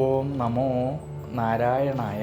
ഓം നമോ നാരായണായ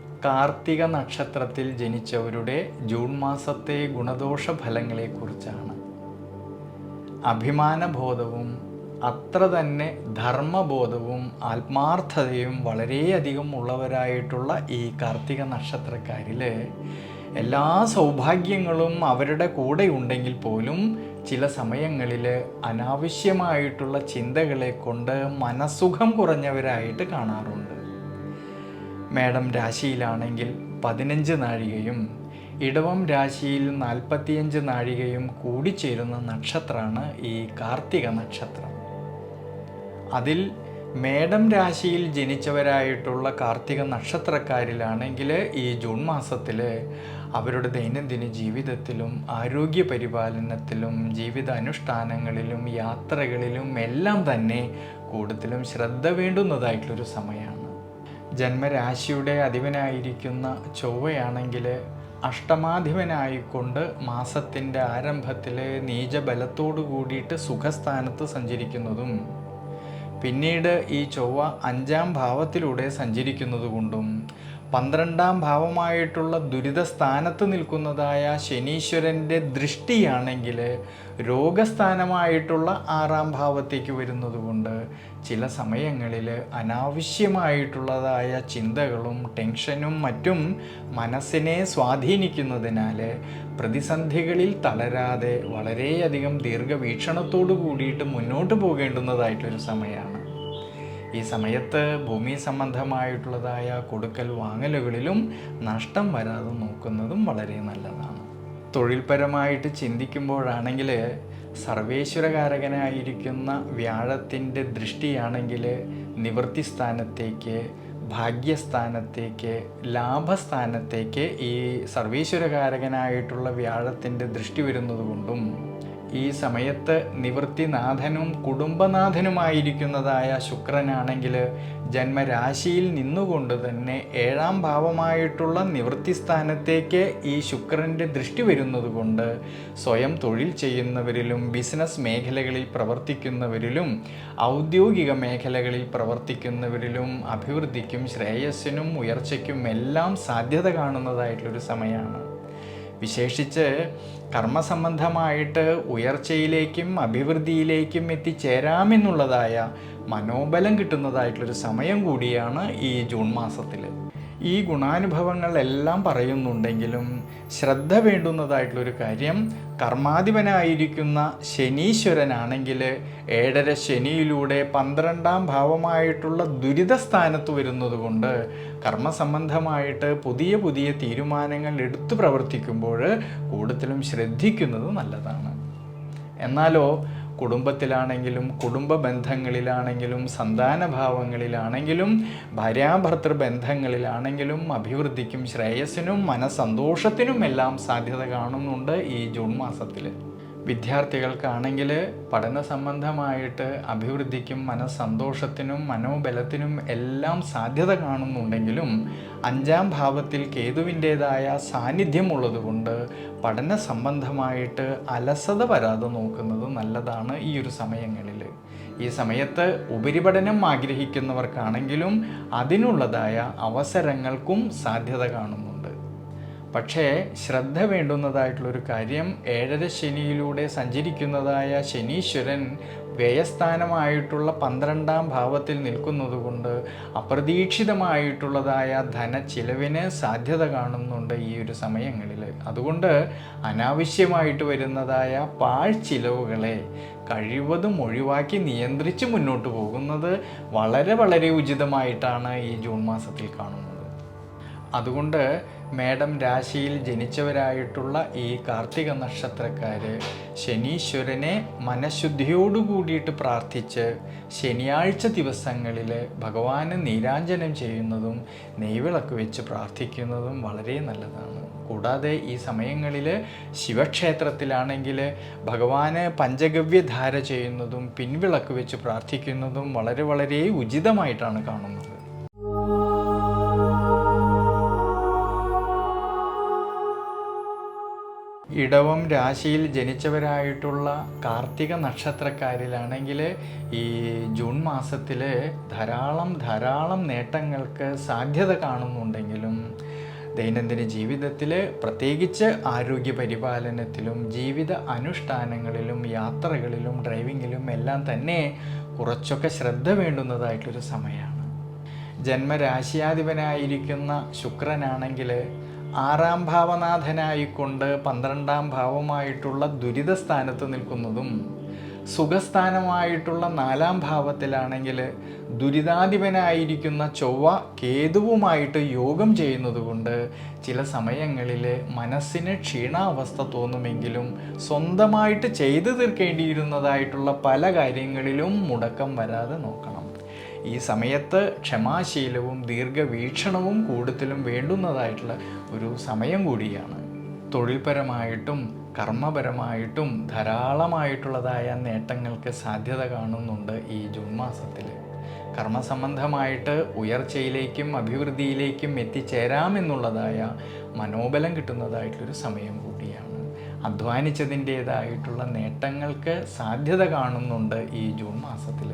കാർത്തിക നക്ഷത്രത്തിൽ ജനിച്ചവരുടെ ജൂൺ മാസത്തെ ഗുണദോഷ ഫലങ്ങളെക്കുറിച്ചാണ് അഭിമാനബോധവും അത്ര തന്നെ ധർമ്മബോധവും ആത്മാർത്ഥതയും വളരെയധികം ഉള്ളവരായിട്ടുള്ള ഈ കാർത്തിക നക്ഷത്രക്കാരിൽ എല്ലാ സൗഭാഗ്യങ്ങളും അവരുടെ കൂടെ ഉണ്ടെങ്കിൽ പോലും ചില സമയങ്ങളിൽ അനാവശ്യമായിട്ടുള്ള ചിന്തകളെ കൊണ്ട് മനസ്സുഖം കുറഞ്ഞവരായിട്ട് കാണാറുണ്ട്. മേടം രാശിയിലാണെങ്കിൽ പതിനഞ്ച് നാഴികയും ഇടവം രാശിയിൽ നാൽപ്പത്തിയഞ്ച് നാഴികയും കൂടിച്ചേരുന്ന നക്ഷത്രമാണ് ഈ കാർത്തിക നക്ഷത്രം. അതിൽ മേടം രാശിയിൽ ജനിച്ചവരായിട്ടുള്ള കാർത്തിക നക്ഷത്രക്കാരിലാണെങ്കിൽ ഈ ജൂൺ മാസത്തിൽ അവരുടെ ദൈനംദിന ജീവിതത്തിലും ആരോഗ്യ പരിപാലനത്തിലും ജീവിത അനുഷ്ഠാനങ്ങളിലും യാത്രകളിലും എല്ലാം തന്നെ കൂടുതലും ശ്രദ്ധ വേണ്ടുന്നതായിട്ടുള്ളൊരു സമയമാണ്. ജന്മരാശിയുടെ അധിപനായിരിക്കുന്ന ചൊവ്വയാണെങ്കിൽ അഷ്ടമാധിപനായിക്കൊണ്ട് മാസത്തിന്റെ ആരംഭത്തിൽ നീചബലത്തോടു കൂടിയിട്ട് സുഖസ്ഥാനത്ത് സഞ്ചരിക്കുന്നതും പിന്നീട് ഈ ചൊവ്വ അഞ്ചാം ഭാവത്തിലൂടെ സഞ്ചരിക്കുന്നത് കൊണ്ടും പന്ത്രണ്ടാം ഭാവമായിട്ടുള്ള ദുരിത സ്ഥാനത്ത് നിൽക്കുന്നതായ ശനീശ്വരന്റെ ദൃഷ്ടിയാണെങ്കിൽ രോഗസ്ഥാനമായിട്ടുള്ള ആറാം ഭാവത്തേക്ക് വരുന്നതുകൊണ്ട് ചില സമയങ്ങളിൽ അനാവശ്യമായിട്ടുള്ളതായ ചിന്തകളും ടെൻഷനും മറ്റും മനസ്സിനെ സ്വാധീനിക്കുന്നതിനാൽ പ്രതിസന്ധികളിൽ തളരാതെ വളരെയധികം ദീർഘവീക്ഷണത്തോടു കൂടിയിട്ട് മുന്നോട്ട് പോകേണ്ടുന്നതായിട്ടൊരു സമയമാണ്. ഈ സമയത്ത് ഭൂമി സംബന്ധമായിട്ടുള്ളതായ കൊടുക്കൽ വാങ്ങലുകളിലും നഷ്ടം വരാതെ നോക്കുന്നതും വളരെ നല്ലതാണ്. തൊഴിൽപരമായിട്ട് ചിന്തിക്കുമ്പോഴാണെങ്കിൽ സർവേശ്വരകാരകനായിരിക്കുന്ന വ്യാഴത്തിന്റെ ദൃഷ്ടിയാണെങ്കിൽ നിവൃത്തി സ്ഥാനത്തേക്ക് ഭാഗ്യസ്ഥാനത്തേക്ക് ലാഭസ്ഥാനത്തേക്ക് ഈ സർവീശ്വരകാരകനായിട്ടുള്ള വ്യാഴത്തിന്റെ ദൃഷ്ടി വരുന്നത് കൊണ്ടും ഈ സമയത്ത് നിവൃത്തിനാഥനും കുടുംബനാഥനുമായിരിക്കുന്നതായ ശുക്രനാണെങ്കിൽ ജന്മരാശിയിൽ നിന്നുകൊണ്ട് തന്നെ ഏഴാം ഭാവമായിട്ടുള്ള നിവൃത്തി സ്ഥാനത്തേക്ക് ഈ ശുക്രന്റെ ദൃഷ്ടി വരുന്നതുകൊണ്ട് സ്വയം തൊഴിൽ ചെയ്യുന്നവരിലും ബിസിനസ് മേഖലകളിൽ പ്രവർത്തിക്കുന്നവരിലും ഔദ്യോഗിക മേഖലകളിൽ പ്രവർത്തിക്കുന്നവരിലും അഭിവൃദ്ധിക്കും ശ്രേയസ്സിനും ഉയർച്ചയ്ക്കും എല്ലാം സാധ്യത കാണുന്നതായിട്ടുള്ളൊരു സമയമാണ്. വിശേഷിച്ച് കർമ്മസംബന്ധമായിട്ട് ഉയർച്ചയിലേക്കും അഭിവൃദ്ധിയിലേക്കും എത്തിച്ചേരാമെന്നുള്ളതായ മനോബലം കിട്ടുന്നതായിട്ടുള്ളൊരു സമയം കൂടിയാണ് ഈ ജൂൺ മാസത്തിൽ ഈ ഗുണാനുഭവങ്ങളെല്ലാം പറയുന്നുണ്ടെങ്കിലും ശ്രദ്ധ വേണ്ടുന്നതായിട്ടുള്ളൊരു കാര്യം കർമാധിപനായിരിക്കുന്ന ശനീശ്വരനാണെങ്കിൽ ഏഴര ശനിയിലൂടെ പന്ത്രണ്ടാം ഭാവമായിട്ടുള്ള ദുരിതസ്ഥാനത്ത് വരുന്നത് കൊണ്ട് കർമ്മസംബന്ധമായിട്ട് പുതിയ പുതിയ തീരുമാനങ്ങൾ എടുത്തു പ്രവർത്തിക്കുമ്പോൾ കൂടുതലും ശ്രദ്ധിക്കുന്നത് നല്ലതാണ്. എന്നാലോ കുടുംബത്തിലാണെങ്കിലും കുടുംബ ബന്ധങ്ങളിലാണെങ്കിലും സന്താനഭാവങ്ങളിലാണെങ്കിലും ഭാര്യാഭർത്തൃ ബന്ധങ്ങളിലാണെങ്കിലും അഭിവൃദ്ധിക്കും ശ്രേയസ്സിനും മനസ്സന്തോഷത്തിനും എല്ലാം സാധ്യത കാണുന്നുണ്ട് ഈ ജൂൺ മാസത്തിൽ വിദ്യാർത്ഥികൾക്കാണെങ്കിൽ പഠന സംബന്ധമായിട്ട് അഭിവൃദ്ധിക്കും മനസ്സന്തോഷത്തിനും മനോബലത്തിനും എല്ലാം സാധ്യത കാണുന്നുണ്ടെങ്കിലും അഞ്ചാം ഭാവത്തിൽ കേതുവിന്റേതായ സാന്നിധ്യമുള്ളതുകൊണ്ട് പഠന സംബന്ധമായിട്ട് അലസത വരാതെ നോക്കുന്നത് നല്ലതാണ് ഈ ഒരു സമയങ്ങളിൽ. ഈ സമയത്ത് ഉപരിപഠനം ആഗ്രഹിക്കുന്നവർക്കാണെങ്കിലും അതിനുള്ളതായ അവസരങ്ങൾക്കും സാധ്യത കാണുന്നുണ്ട് പക്ഷേ ശ്രദ്ധ വേണ്ടുന്നതായിട്ടുള്ളൊരു കാര്യം ഏഴര ശനിയിലൂടെ സഞ്ചരിക്കുന്നതായ ശനീശ്വരൻ വ്യയസ്ഥാനമായിട്ടുള്ള പന്ത്രണ്ടാം ഭാവത്തിൽ നിൽക്കുന്നതുകൊണ്ട് അപ്രതീക്ഷിതമായിട്ടുള്ളതായ ധന ധനച്ചിലവിന് സാധ്യത കാണുന്നുണ്ട് ഈ ഒരു സമയങ്ങളിൽ അതുകൊണ്ട് അനാവശ്യമായിട്ട് വരുന്നതായ പാഴ്ചിലവുകളെ കഴിവതും ഒഴിവാക്കി നിയന്ത്രിച്ച് മുന്നോട്ട് പോകുന്നത് വളരെ വളരെ ഉചിതമായിട്ടാണ് ഈ ജൂൺ മാസത്തിൽ കാണുന്നത്. അതുകൊണ്ട് മേഡം രാശിയിൽ ജനിച്ചവരായിട്ടുള്ള ഈ കാർത്തിക നക്ഷത്രക്കാർ ശനീശ്വരനെ മനഃശുദ്ധിയോടു കൂടിയിട്ട് പ്രാർത്ഥിച്ച് ശനിയാഴ്ച ദിവസങ്ങളിൽ ഭഗവാന് നീരാഞ്ജനം ചെയ്യുന്നതും നെയ്വിളക്ക് വെച്ച് പ്രാർത്ഥിക്കുന്നതും വളരെ നല്ലതാണ്. കൂടാതെ ഈ സമയങ്ങളിൽ ശിവക്ഷേത്രത്തിലാണെങ്കിൽ ഭഗവാന് പഞ്ചഗവ്യധാര ചെയ്യുന്നതും പിൻവിളക്ക് വെച്ച് പ്രാർത്ഥിക്കുന്നതും വളരെ വളരെ ഉചിതമായിട്ടാണ് കാണുന്നത്. ഇടവം രാശിയിൽ ജനിച്ചവരായിട്ടുള്ള കാർത്തിക നക്ഷത്രക്കാരിലാണെങ്കിൽ ഈ ജൂൺ മാസത്തിൽ ധാരാളം ധാരാളം നേട്ടങ്ങൾക്ക് സാധ്യത കാണുന്നുണ്ടെങ്കിലും ദൈനംദിന ജീവിതത്തിൽ പ്രത്യേകിച്ച് ആരോഗ്യ പരിപാലനത്തിലും ജീവിത അനുഷ്ഠാനങ്ങളിലും യാത്രകളിലും ഡ്രൈവിങ്ങിലും എല്ലാം തന്നെ കുറച്ചൊക്കെ ശ്രദ്ധ വേണ്ടുന്നതായിട്ടൊരു സമയമാണ് ജന്മരാശിയാധിപനായിരിക്കുന്ന ശുക്രനാണെങ്കിൽ ആറാം ഭാവനാഥനായിക്കൊണ്ട് പന്ത്രണ്ടാം ഭാവമായിട്ടുള്ള ദുരിത സ്ഥാനത്ത് നിൽക്കുന്നതും സുഖസ്ഥാനമായിട്ടുള്ള നാലാം ഭാവത്തിലാണെങ്കിൽ ദുരിതാധിപനായിരിക്കുന്ന ചൊവ്വ കേതുവുമായിട്ട് യോഗം ചെയ്യുന്നതുകൊണ്ട് ചില സമയങ്ങളിൽ മനസ്സിന് ക്ഷീണാവസ്ഥ തോന്നുമെങ്കിലും സ്വന്തമായിട്ട് ചെയ്തു തീർക്കേണ്ടിയിരുന്നതായിട്ടുള്ള പല കാര്യങ്ങളിലും മുടക്കം വരാതെ നോക്കണം. ഈ സമയത്ത് ക്ഷമാശീലവും ദീർഘവീക്ഷണവും കൂടുതലും വേണ്ടുന്നതായിട്ടുള്ള ഒരു സമയം കൂടിയാണ്. തൊഴിൽപരമായിട്ടും കർമ്മപരമായിട്ടും ധാരാളമായിട്ടുള്ളതായ നേട്ടങ്ങൾക്ക് സാധ്യത കാണുന്നുണ്ട് ഈ ജൂൺ മാസത്തിൽ കർമ്മസംബന്ധമായിട്ട് ഉയർച്ചയിലേക്കും അഭിവൃദ്ധിയിലേക്കും എത്തിച്ചേരാമെന്നുള്ളതായ മനോബലം കിട്ടുന്നതായിട്ടൊരു സമയം കൂടിയാണ്. അധ്വാനിച്ചതിന്റേതായിട്ടുള്ള നേട്ടങ്ങൾക്ക് സാധ്യത കാണുന്നുണ്ട് ഈ ജൂൺ മാസത്തിൽ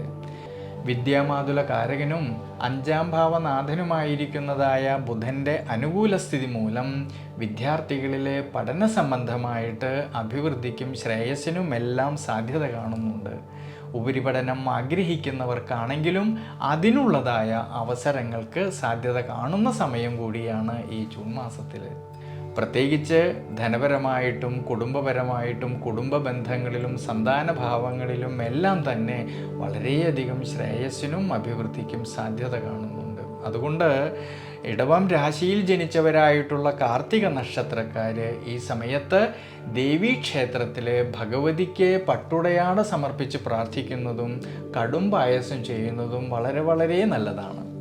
വിദ്യാമാതുല കാരകനും അഞ്ചാം ഭാവനാഥനുമായിരിക്കുന്നതായ ബുധന്റെ അനുകൂല സ്ഥിതി മൂലം വിദ്യാർത്ഥികളിലെ പഠന സംബന്ധമായിട്ട് അഭിവൃദ്ധിക്കും ശ്രേയസ്സിനും എല്ലാം സാധ്യത കാണുന്നുണ്ട്. ഉപരിപഠനം ആഗ്രഹിക്കുന്നവർക്കാണെങ്കിലും അതിനുള്ളതായ അവസരങ്ങൾക്ക് സാധ്യത കാണുന്ന സമയം കൂടിയാണ് ഈ ജൂൺ മാസത്തിൽ പ്രത്യേകിച്ച് ധനപരമായിട്ടും കുടുംബപരമായിട്ടും കുടുംബ ബന്ധങ്ങളിലും സന്താന ഭാവങ്ങളിലും എല്ലാം തന്നെ വളരെയധികം ശ്രേയസ്സിനും അഭിവൃദ്ധിക്കും സാധ്യത കാണുന്നുണ്ട്. അതുകൊണ്ട് ഇടവം രാശിയിൽ ജനിച്ചവരായിട്ടുള്ള കാർത്തിക നക്ഷത്രക്കാർ ഈ സമയത്ത് ദേവീക്ഷേത്രത്തിൽ ഭഗവതിക്ക് പട്ടുടയാട സമർപ്പിച്ച് പ്രാർത്ഥിക്കുന്നതും കടും പായസം ചെയ്യുന്നതും വളരെ വളരെ നല്ലതാണ്.